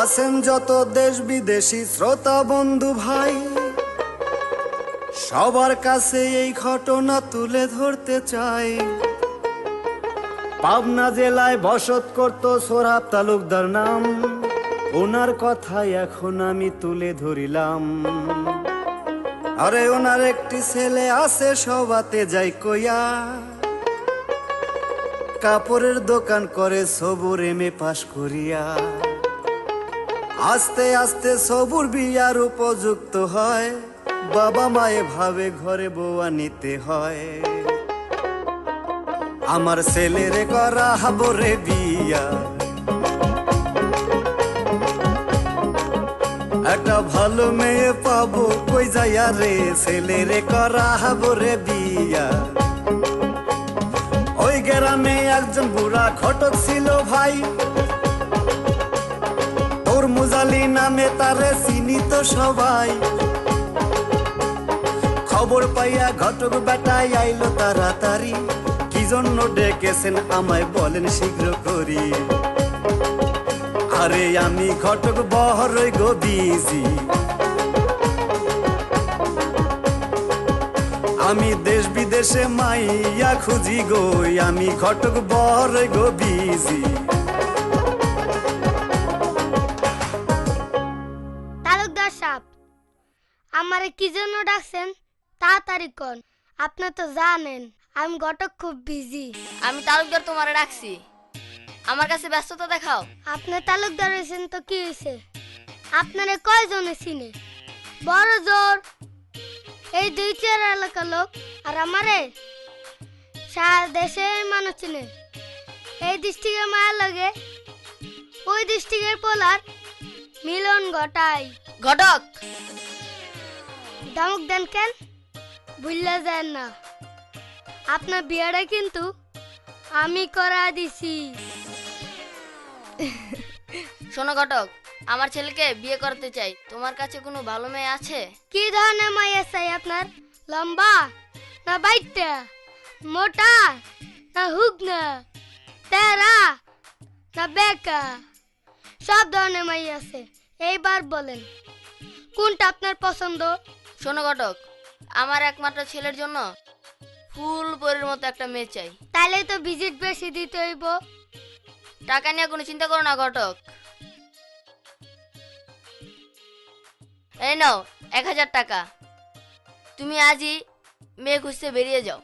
আছেন যত দেশ বিদেশি শ্রোতা বন্ধু ভাই। সবার কাছে এই ঘটনা তুলে ধরতে চাই। পাবনা জেলায় বসত করত সোরাব তালুকদার নাম। ওনার কথাই এখন আমি তুলে ধরিলাম। আরে ওনার একটি ছেলে আছে সবাতে যাই কইয়া। কাপড়ের দোকান করে সবুর এমে পাশ করিয়া। আস্তে আস্তে সবুর বিয়ার উপযুক্ত হয়। বাবা মায়ে ভাবে ঘরে বউয়া নিতে হয়। আমার ছেলেরে করা হাবরে বিয়া। একটা ভালো মেয়ে পাবো কই যাইয়া রে? ছেলেরে করা হাবরে বিয়া। ওই গ্রামে একজন বুড়া ঘটক ছিল ভাই। তোর মুজালি নামে তারে চিনিত সবাই। খবর পাইয়া ঘটক বেটাই আইলো তাড়াতাড়ি। কি জন্য ডেকেছেন আমায় বলেন শীঘ্র করি। আরে আমি ঘটক বহরই গো বিজি। আমি দেশ বিদেশে মাইয়া খুঁজি গো আমি ঘটক বহরই গো বিজি। আমারে কি জন্য ডাকছেন? তাড়াতাড়ি কন। আপনি তো জানেন আমি ঘটক খুব বিজি আমি তালুকদার তোমারে ডাকছি। আমার কাছে ব্যস্ততা দেখাও। আপনি তালুকদার হয়েছেন তো কি হয়েছে? আপনারে কয়জনে চিনে? বড় জোর। এই দুই চার এলাকার লোক আর আমারে? সারা দেশের মানুষ চিনে। এই ডিস্ট্রিক্টের মায়া লাগে ওই ডিস্ট্রিক্টের পোলার মিলন ঘটায়। ঘটক! দামুক দেন কেন? ভুললে যান না। আপনার বিয়েটা কিন্তু আমি করা দিছি। শোনো ঘটক আমার ছেলেকে বিয়ে করতে চাই। তোমার কাছে কোনো ভালো মেয়ে আছে? কি ধরনের মাইয়া চাই আপনার? লম্বা না বাইটটা? মোটা না হুক না তেরা না বেকা? সব ধরনের মাইয়া আছে। এইবার বলেন কোনটা আপনার পছন্দ? শোনো ঘটক আমার একমাত্র ছেলের জন্য ফুল পরের মতো একটা মেয়ে চাই। তাইলে তো ভিজিট বেশি দিতে হইব। টাকা নিয়ে কোনো চিন্তা করো না ঘটক এই নাও এক হাজার টাকা। তুমি আজই মেয়ে খুঁজতে বেরিয়ে যাও।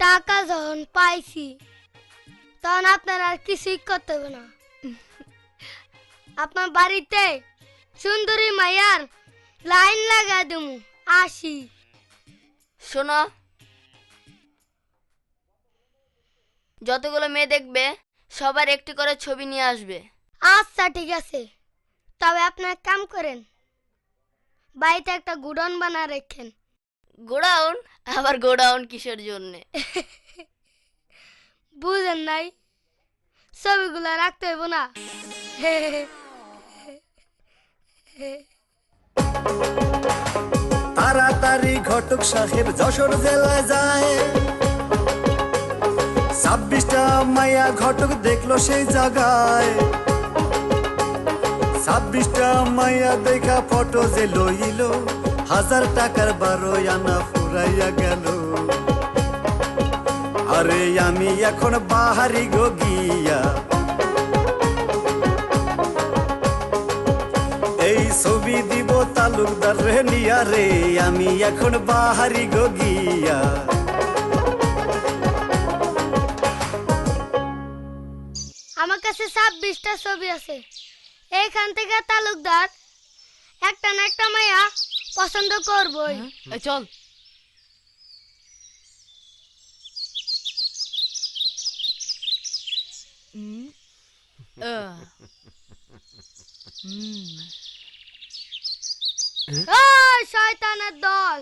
টাকা যখন পাইছি তখন আপনার আর কিছুই করতে হবে না। আপনার বাড়িতে সুন্দরী মায়ার লাইন লাগা দেবো আসি। শোনো যতগুলো মেয়ে দেখবে সবার একটি করে ছবি নিয়ে আসবে। আচ্ছা ঠিক আছে। তবে আপনার কাম করেন বাড়িতে একটা গুডন বানা রেখেন। গোডাউন? আবার গোডাউন কিসের জন্যে? বুঝেন নাই ছবিগুলো রাখতে হইব না। তাড়াতাড়ি ঘটক সাহেব যশোর জেলায় যায়। ছাব্বিশটা মাইয়া ঘটক দেখল সেই জায়গায়। ছাব্বিশটা মাইয়া দেখা ফটো যে লইল, হাজার টাকার বারো আনা ফুরাইয়া গেল। আরে আমি এখন বাহারি গিয়া তালুকদার রে নিয়া রে আমি এখন বাহারি গো গিয়া। আমার কাছে ছাব্বিশটা ছবি আছে। এইখান থেকে তালুকদার একটা না একটা মায়া পছন্দ করবই। চল। হুম, আহ, হুম, ওই শয়তানের দল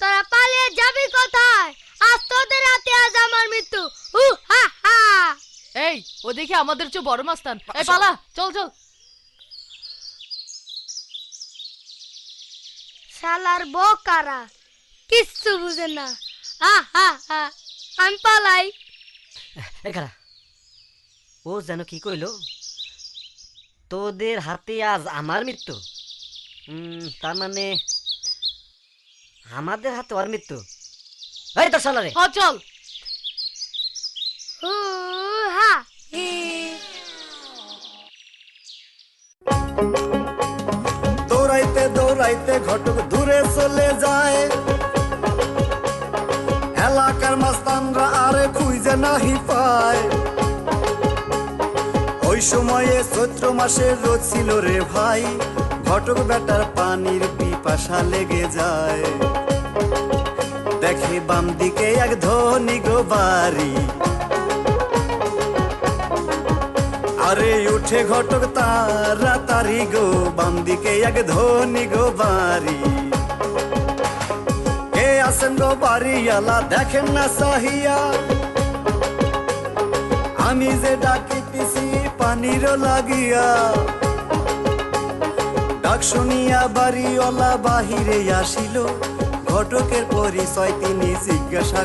তোরা পালিয়ে যাবি কোথায়? আজ তোদের হাতে আজ আমার মৃত্যু। হু হা হা। এই ও দেখি আমাদের চেয়ে বড় মাস্তান। এই পালা চল চল। শালার বোকারা কিচ্ছু বুঝে না। হা হা হা আমি পালাই। এখানা ও যেন কি কইল? তোদের হাতে আজ আমার মৃত্যু। তার মানে আমাদের হাতে ওর মৃত্যু। এই তো সালারে হ চল। হা। দৌড়াইতে দৌড়াইতে ঘটক দূরে চলে যায়। এলাকার মাস্তানরা আরে খুঁজে নাহি পায়। ওই সময়ে চৈত্র মাসে রোদ ছিল রে ভাই। ঘটক বেটার পানির পিপাসা লেগে যায়। দেখে বাম দিকে এক ধনী গো বাড়ি। আরে উঠে ঘটক তাড়াতাড়ি গো, বাম দিকে এক ধনী গো বাড়ি। কে আসেন গো বাড়িয়ালা দেখেন না সাহিয়া। আমি যে ডাকিতেছি পানির লাগিয়া। ডাক শুনিয়া বাড়িওয়ালা বাহিরে আসিল। ঘটকের পরিচয় তিনি জিজ্ঞাসা